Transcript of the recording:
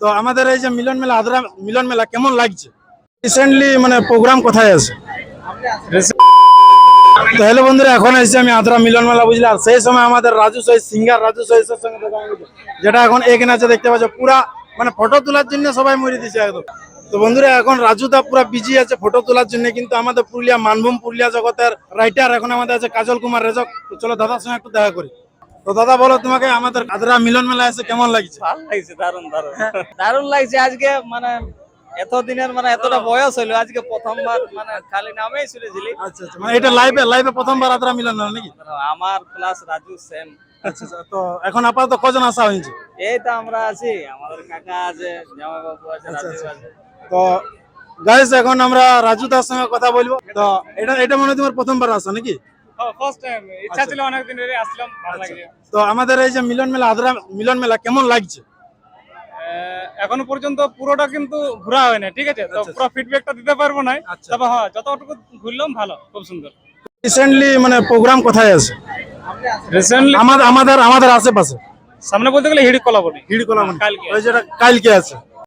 তো আমাদের এই যে মিলন মেলা, আদ্রা মিলন মেলা কেমন লাগছে? রিসেন্টলি মানে প্রোগ্রাম কোথায় আছে? তো হ্যালো বন্ধুরা, এখন এসেছি আমি আদ্রা মিলন মেলা, বুঝলে? আর সেই সময় আমাদের রাজু সহিত সিঙ্গার রাজু দেখা যেটা এখন এখানে আছে, দেখতে পাচ্ছ, পুরা মানে ফটো তোলার জন্য সবাই মরে দিছে একদম। তো বন্ধুরা, এখন রাজু দা পুরা বিজি আছে ফটো তোলার জন্য, কিন্তু আমাদের পুরুলিয়া, মানভূম পুরুলিয়া জগতের রাইটার এখন আমাদের আছে কাজল কুমার রেজক। চলো দাদার সঙ্গে একটু দেখা করি। তো দাদা বলো তোমাকে আমাদের আদ্রা মিলন মেলা এসে কেমন লাগছে? ভালো লাগছে দারুণ দারুণ দারুণ লাগছে আজকে মানে এতদিনের মানে এতটা বয়স হলো আজকে প্রথমবার মানে খালি নামেই শুনেছিলি। আচ্ছা আচ্ছা মানে এটা লাইভে লাইভে প্রথমবার আদ্রা মিলন মেলা নাকি? আমার প্লাস রাজু সেম আচ্ছা আচ্ছা তো এখন আপাতত কজন আসা হয়েছে? এই তো আমরা আছি আমাদের কাকা আছে জামাই বাবু আছে আচ্ছা, রাজু আচ্ছা। আছে। তো গাইস এখন আমরা রাজু দার সঙ্গে কথা বলব। তো এটা এটা মনে হয় তোমার প্রথমবার আসা নাকি? ইচ্ছা ছিল অনেকদিন ধরে আসলাম ভালো লাগছে তো আমাদের এই যে মিলন মেলা আদ্রা মিলন মেলা কেমন লাগছে? এখনও পর্যন্ত পুরোটা কিন্তু ঘোরা হয় না ঠিক আছে? তো আচ্ছা, পুরো ফিডব্যাকটা দিতে পারব না আচ্ছা। তবে হ্যাঁ যতটুকু ঘুরলাম ভালো খুব সুন্দর। রিসেন্টলি মানে প্রোগ্রাম কোথায় আছে? রিসেন্টলি আমাদের আমাদের আমাদের আশেপাশে। সামনে বলতে গেলে হিড়ি কলাবনি হিড়কলা কালকে। ওই যেটা কালকে আছে।